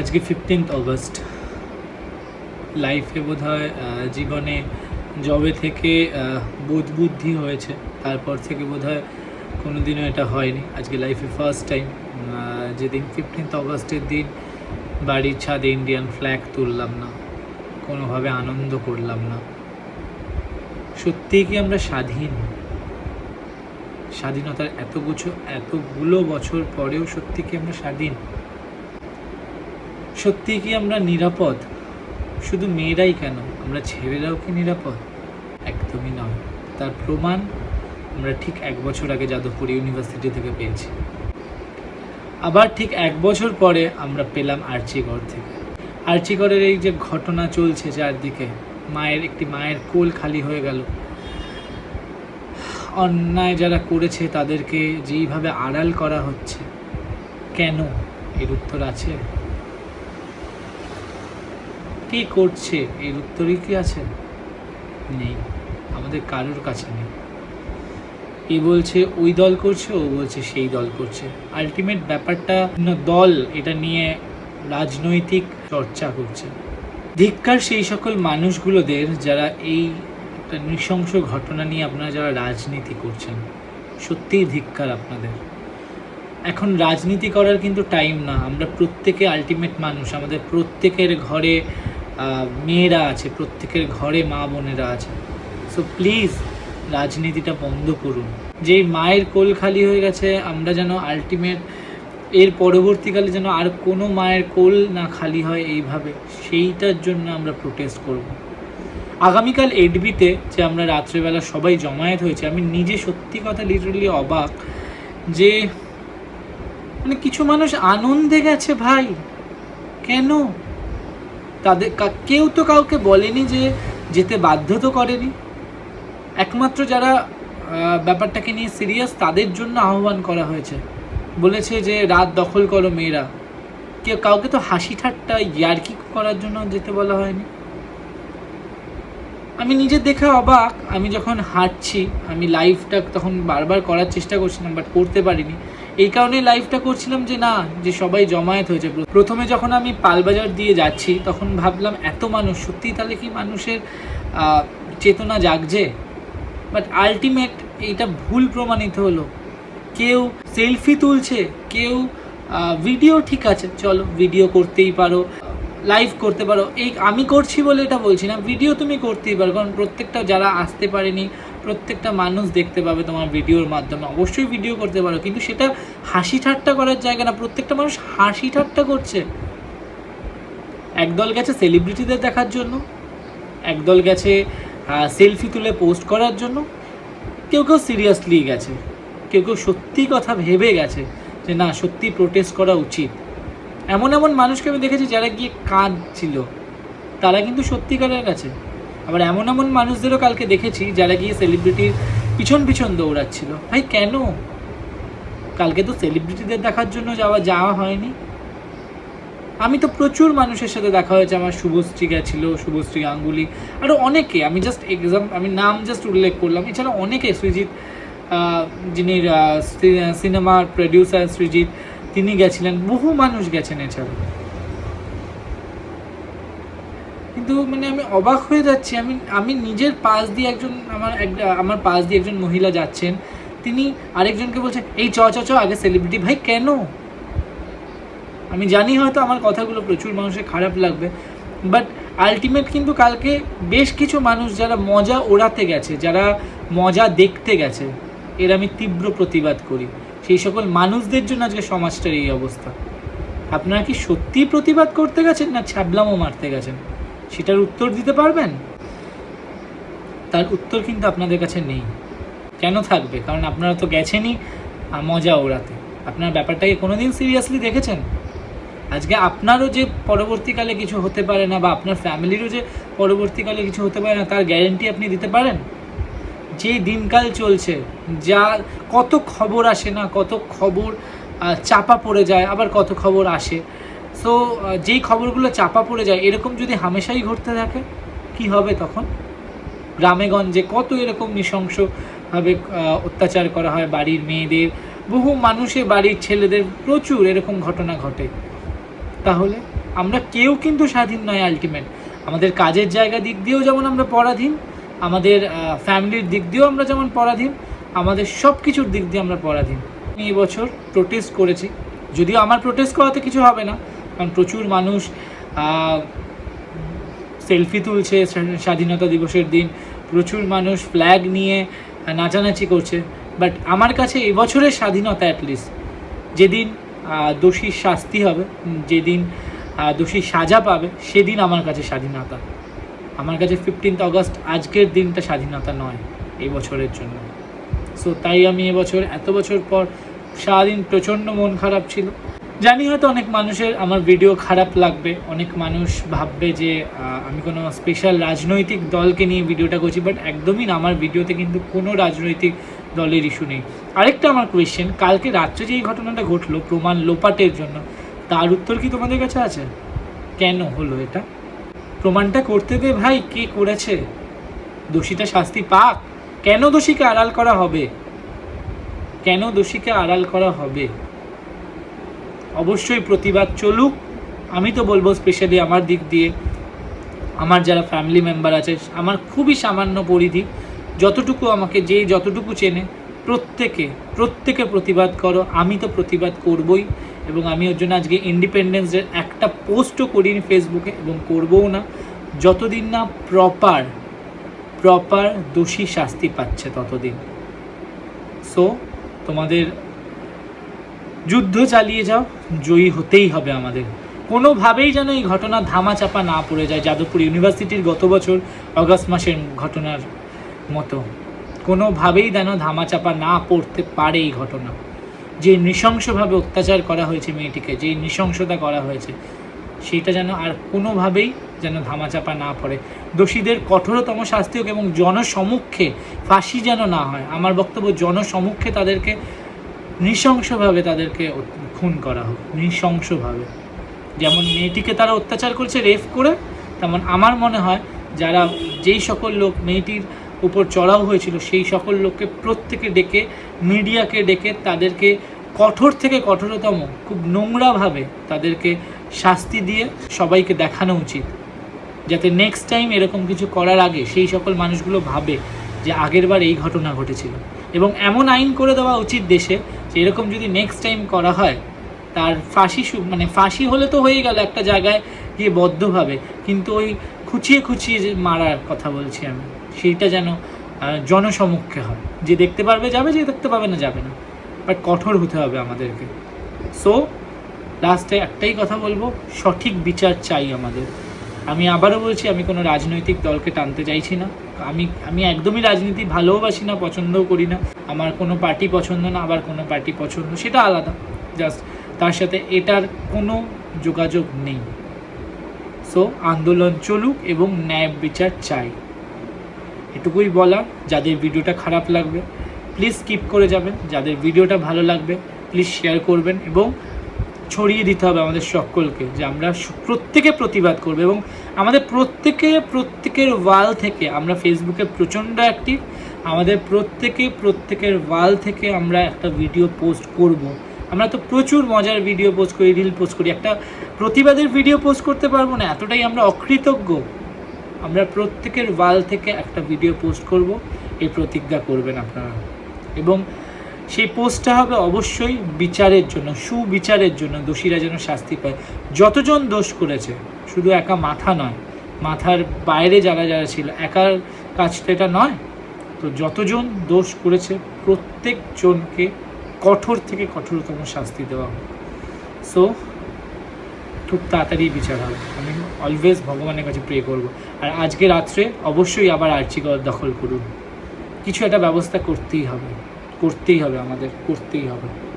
আজকে fifteenth August লাইফে বোধ জীবনে জবে থেকে বোধ বুদ্ধি হয়েছে। তারপর থেকে বোধ হয় কোনো দিনও এটা হয়নি। আজকে লাইফে ফার্স্ট টাইম যেদিন ফিফটিন্থ অগস্টের দিন বাড়ির ছাদে ইন্ডিয়ান ফ্ল্যাগ তুললাম না, কোনোভাবে আনন্দ করলাম না। সত্যিই কি আমরা স্বাধীন? স্বাধীনতার এত গুছো এতগুলো বছর পরেও সত্যি কি আমরা স্বাধীন? সত্যি কি আমরা নিরাপদ? শুধু মেয়েরাই কেন? আমরা ছেলেরাও কি নিরাপদ? একদমই নয়। তার প্রমাণ আমরা ঠিক এক বছর আগে যাদবপুর ইউনিভার্সিটি থেকে পেয়েছি। আবার ঠিক এক বছর পরে আমরা পেলাম আর্চিগড় থেকে। আর্চিগড়ের এই যে ঘটনা চলছে চারদিকে, মায়ের একটি মায়ের কোল খালি হয়ে গেল। অন্যায় যারা করেছে তাদেরকে যেইভাবে আড়াল করা হচ্ছে, কেন এর উত্তর আছে? কে করছে? এর উত্তরই কি আছে? নেই। আমাদের কারোর কাছে নেই। এ বলছে, ওই দল করছে, ও বলছে, সেই দল করছে। আলটিমেট ব্যাপারটা দল এটা নিয়ে রাজনৈতিক চর্চা করছে। ধিক্কার সেই সকল মানুষগুলোদের যারা এই একটা নৃশংস ঘটনা নিয়ে আপনারা যারা রাজনীতি করছেন, সত্যিই ধিক্কার আপনাদের। এখন রাজনীতি করার কিন্তু টাইম না। আমরা প্রত্যেকে আলটিমেট মানুষ। আমাদের প্রত্যেকের ঘরে মেয়েরা আছে, প্রত্যেকের ঘরে মা বোনেরা আছে। সো প্লিজ রাজনীতিটা বন্ধ করুন। যেই মায়ের কোল খালি হয়ে গেছে, আমরা যেন আলটিমেট এর পরবর্তীকালে যেন আর কোনো মায়ের কোল না খালি হয় এইভাবে, সেইটার জন্য আমরা প্রোটেস্ট করব। আগামীকাল এডবিতে, যে আমরা রাত্রেবেলা সবাই জমায়েত হয়েছে, আমি নিজে সত্যি কথা লিটারালি অবাক যে মানে কিছু মানুষ আনন্দে গেছে ভাই। কেন? তাদের কা- কেউ তো কাউকে বলেনি যে যেতে বাধ্য তো করেনি। একমাত্র যারা ব্যাপারটাকে নিয়ে সিরিয়াস তাদের জন্য আহ্বান করা হয়েছে। বলেছে যে, রাত দখল করো মেয়েরা। কেউ কাউকে তো হাসি ঠাট্টা, ইয়ার্কি করার জন্য যেতে বলা হয়নি। আমি নিজে দেখে অবাক। আমি যখন হাঁটছি, আমি লাইভটা তখন বারবার করার চেষ্টা করছিলাম বাট করতে পারিনি। এই কারণে লাইভটা করছিলাম যে না, যে সবাই জমায়েত হয়েছে প্রথমে যখন আমি পালবাজার দিয়ে যাচ্ছি, তখন ভাবলাম এত মানুষ, সত্যিই তাহলে কি মানুষের চেতনা জাগছে? বাট আলটিমেট এইটা ভুল প্রমাণিত হলো। কেউ সেলফি তুলছে, কেউ ভিডিও ঠিক আছে, চলো ভিডিও করতেই পারো লাইভ করতে পারো। এই আমি করছি বলে এটা বলছি না ভিডিও তুমি করতেই পারো, কারণ প্রত্যেকটা যারা আসতে পারেনি প্রত্যেকটা মানুষ দেখতে পাবে তোমার ভিডিওর মাধ্যমে। অবশ্যই ভিডিও করতে পারো, কিন্তু সেটা হাসি ঠাট্টা করার জায়গা না। প্রত্যেকটা মানুষ হাসি ঠাট্টা করছে। একদল গেছে সেলিব্রিটিদের দেখার জন্য, একদল গেছে সেলফি তুলে পোস্ট করার জন্য। কেউ কেউ সিরিয়াসলি গেছে, কেউ কেউ সত্যি কথা ভেবে গেছে যে না, সত্যি প্রোটেস্ট করা উচিত। এমন এমন মানুষকে আমি দেখেছি যারা গিয়ে কাঁদছিল, তারা কিন্তু সত্যিকারের কাছে। আবার এমন এমন মানুষদেরও কালকে দেখেছি যারা গিয়ে সেলিব্রিটির পিছন পিছন দৌড়াচ্ছিল। ভাই, কেন? কালকে তো সেলিব্রিটিদের দেখার জন্য যাওয়া যাওয়া হয়নি। আমি তো প্রচুর মানুষের সাথে দেখা হয়েছে। আমার শুভশ্রী গেছিল, শুভশ্রী গাঙ্গুলি আরও অনেকে। আমি জাস্ট এক্সাম আমি নাম জাস্ট উল্লেখ করলাম। এছাড়া অনেকে সৃজিৎ যিনি সিনেমার প্রডিউসার সৃজিৎ তিনি গেছিলেন। বহু মানুষ গেছেন এছাড়া। কিন্তু মানে আমি অবাক হয়ে যাচ্ছি। আমি আমি নিজের পাশ দিয়ে একজন আমার আমার পাশ দিয়ে একজন মহিলা যাচ্ছেন। তিনি আরেকজনকে বলছেন, এই চ চ চ, আগে সেলিব্রিটি ভাই, কেন? আমি জানি হয়তো আমার কথাগুলো প্রচুর মানুষের খারাপ লাগবে বাট আলটিমেট কিন্তু কালকে বেশ কিছু মানুষ যারা মজা ওড়াতে গেছে, যারা মজা দেখতে গেছে, এর আমি তীব্র প্রতিবাদ করি। সেই সকল মানুষদের জন্য আজকে সমাজটার এই অবস্থা। আপনারা কি সত্যিই প্রতিবাদ করতে গেছেন না ছ্যাবলামো মারতে গেছেন? সেটার উত্তর দিতে পারবেন? তার উত্তর কিন্তু আপনাদের কাছে নেই। কেন থাকবে? কারণ আপনারা তো গেছেনই মজা ওড়াতে। আপনার ব্যাপারটাকে কোনোদিন সিরিয়াসলি দেখেছেন? আজকে আপনারও যে পরবর্তীকালে কিছু হতে পারে না বা আপনার ফ্যামিলিরও যে পরবর্তীকালে কিছু হতে পারে না, তার গ্যারেন্টি আপনি দিতে পারেন? যে দিনকাল চলছে, যা কত খবর আসে না, কত খবর চাপা পড়ে যায়, আবার কত খবর আসে সো যেই খবরগুলো চাপা পড়ে যায়, এরকম যদি হামেশাই ঘটতে থাকে, কি হবে তখন? গ্রামে গঞ্জে কত এরকম নৃশংসভাবে অত্যাচার করা হয় বাড়ির মেয়েদের? বহু মানুষের বাড়ির ছেলেদের প্রচুর এরকম ঘটনা ঘটে। তাহলে আমরা কেউ কিন্তু স্বাধীন নয় আলটিমেট আমাদের কাজের জায়গা দিক দিয়েও যেমন আমরা পরাধীন, আমাদের ফ্যামিলির দিক দিয়েও আমরা যেমন পরাধীন, আমাদের সব কিছুর দিক দিয়ে আমরা পরাধীন। আমি এবছর প্রোটেস্ট করেছি। যদিও আমার প্রোটেস্ট করাতে কিছু হবে না কারণ প্রচুর মানুষ সেলফি তুলছে স্বাধীনতা দিবসের দিন। প্রচুর মানুষ ফ্ল্যাগ নিয়ে নাচানাচি করছে। বাট আমার কাছে এবছরের স্বাধীনতা অ্যাটলিস্ট যেদিন দোষীর শাস্তি হবে, যেদিন দোষী সাজা পাবে, সেদিন আমার কাছে স্বাধীনতা। আমার কাছে ফিফটিন্থ অগস্ট আজকের দিনটা স্বাধীনতা নয় এই বছরের জন্য। সো তাই আমি এবছর এত বছর পর সারাদিন প্রচণ্ড মন খারাপ ছিল। জানি হয়তো অনেক মানুষের আমার ভিডিও খারাপ লাগবে, অনেক মানুষ ভাববে যে আমি কোনো স্পেশাল রাজনৈতিক দলকে নিয়ে ভিডিওটা করছি বাট একদমই না, আমার ভিডিওতে কিন্তু কোনো রাজনৈতিক দলের ইস্যু নেই। আরেকটা আমার কোয়েশ্চেন কালকে রাত্রে যে এই ঘটনাটা ঘটলো, প্রমাণ লোপাটের জন্য, তার উত্তর কি তোমাদের কাছে আছে? কেন হলো এটা? প্রমাণটা করতে দে ভাই, কে করেছে? দোষীটা শাস্তি পাক? কেন দোষীকে আড়াল করা হবে? কেন দোষীকে আড়াল করা হবে? অবশ্যই প্রতিবাদ চলুক। আমি তো বলব স্পেশালি আমার দিক দিয়ে। আমার যারা ফ্যামিলি মেম্বার আছে, আমার খুবই সামান্য পরিধি। যতটুকু আমাকে যে যতটুকু চেনে, প্রত্যেকে প্রত্যেকে প্রতিবাদ করো। আমি তো প্রতিবাদ করবই এবং আমি ওর জন্য আজকে ইন্ডিপেন্ডেন্স ডে একটা পোস্টও করিনি ফেসবুকে এবং করবও না। যতদিন না প্রপার প্রপার দোষী শাস্তি পাচ্ছে ততদিন। সো তোমাদের যুদ্ধ চালিয়ে যাও, জয়ী হতেই হবে আমাদের। কোনোভাবেই যেন এই ঘটনা ধামাচাপা না পড়ে যায় যাদবপুর ইউনিভার্সিটির গত বছর অগস্ট মাসের ঘটনার মতো। কোনোভাবেই যেন ধামাচাপা না পড়তে পারে এই ঘটনা। যে নৃশংসভাবে অত্যাচার করা হয়েছে মেয়েটিকে, যে নৃশংসতা করা হয়েছে, সেটা যেন আর কোনোভাবেই যেন ধামাচাপা না পড়ে। দোষীদের কঠোরতম শাস্তি হোক এবং জনসমক্ষে ফাঁসি যেন না হয়। আমার বক্তব্য, জনসমক্ষে তাদেরকে নৃশংসভাবে তাদেরকে খুন করা হোক, নৃশংসভাবে। যেমন মেয়েটিকে তারা অত্যাচার করছে রেফ করে, তেমন আমার মনে হয় যারা যেই সকল লোক মেয়েটির উপর চড়াও হয়েছিল, সেই সকল লোককে প্রত্যেকে ডেকে, মিডিয়াকে ডেকে তাদেরকে কঠোর থেকে কঠোরতম, খুব নোংরাভাবে তাদেরকে শাস্তি দিয়ে সবাইকে দেখানো উচিত। যাতে নেক্সট টাইম এরকম কিছু করার আগে সেই সকল মানুষগুলো ভাবে যে আগেরবার এই ঘটনা ঘটেছিল। এবং এমন আইন করে দেওয়া উচিত দেশে এরকম যদি নেক্সট টাইম করা হয়, তার ফাঁসি মানে ফাঁসি হলে তো হয়ে গেল একটা জায়গায় গিয়ে বদ্ধভাবে। কিন্তু ওই খুঁচিয়ে খুঁচিয়ে যে মারার কথা বলছি আমি, সেইটা যেন জনসমক্ষে হয়। যে দেখতে পারবে যাবে, যে দেখতে পাবে না যাবে না। বাট কঠোর হতে হবে আমাদেরকে। সো লাস্টে একটাই কথা বলব, সঠিক বিচার চাই আমাদের। আমি আবারও বলছি, আমি কোনো রাজনৈতিক দলকে টানতে চাইছি না। আমি আমি একদমই রাজনীতি ভালোবাসি না, পছন্দও করি না। আমার কোনো পার্টি পছন্দ না, আবার কোনো পার্টি পছন্দ, সেটা আলাদা। জাস্ট তার সাথে এটার কোনো যোগাযোগ নেই। সো আন্দোলন চলুক এবং ন্যায় বিচার চাই। এটুকুই বলা যাদের ভিডিওটা খারাপ লাগবে প্লিজ স্কিপ করে যাবেন। যাদের ভিডিওটা ভালো লাগবে প্লিজ শেয়ার করবেন এবং ছড়িয়ে দিতে হবে আমাদের সকলকে, যে আমরা প্রত্যেকে প্রতিবাদ করবে এবং আমাদের প্রত্যেকে, প্রত্যেকের ওয়াল থেকে আমরা ফেসবুকে প্রচণ্ড অ্যাক্টিভ আমাদের প্রত্যেকে, প্রত্যেকের ওয়াল থেকে আমরা একটা ভিডিও পোস্ট করব। আমরা তো প্রচুর মজার ভিডিও পোস্ট করি রিল পোস্ট করি, একটা প্রতিবাদের ভিডিও পোস্ট করতে পারব না, এতটাই আমরা অকৃতজ্ঞ। আমরা প্রত্যেকের ওয়াল থেকে একটা ভিডিও পোস্ট করব, এই প্রতিজ্ঞা করবেন আপনারা। এবং সেই পোস্টটা হবে অবশ্যই বিচারের জন্য, সুবিচারের জন্য, দোষীরা যেন শাস্তি পায়। যতজন দোষ করেছে শুধু একা মাথা নয়, মাথার বাইরে যারা যারা ছিল, একার তো এটা নয়। তো যতজন দোষ করেছে, প্রত্যেকজনকে কঠোর থেকে কঠোরতম শাস্তি দেওয়া হোক। সো খুব তাড়াতাড়ি বিচার হবে। আমি অলওয়েজ ভগবানের কাছে প্রে করব। আর আজকে রাত্রে অবশ্যই আবার আর্চিকর দখল করুন। কিছু একটা ব্যবস্থা করতেই হবে। করতেই হবে আমাদের, করতেই হবে।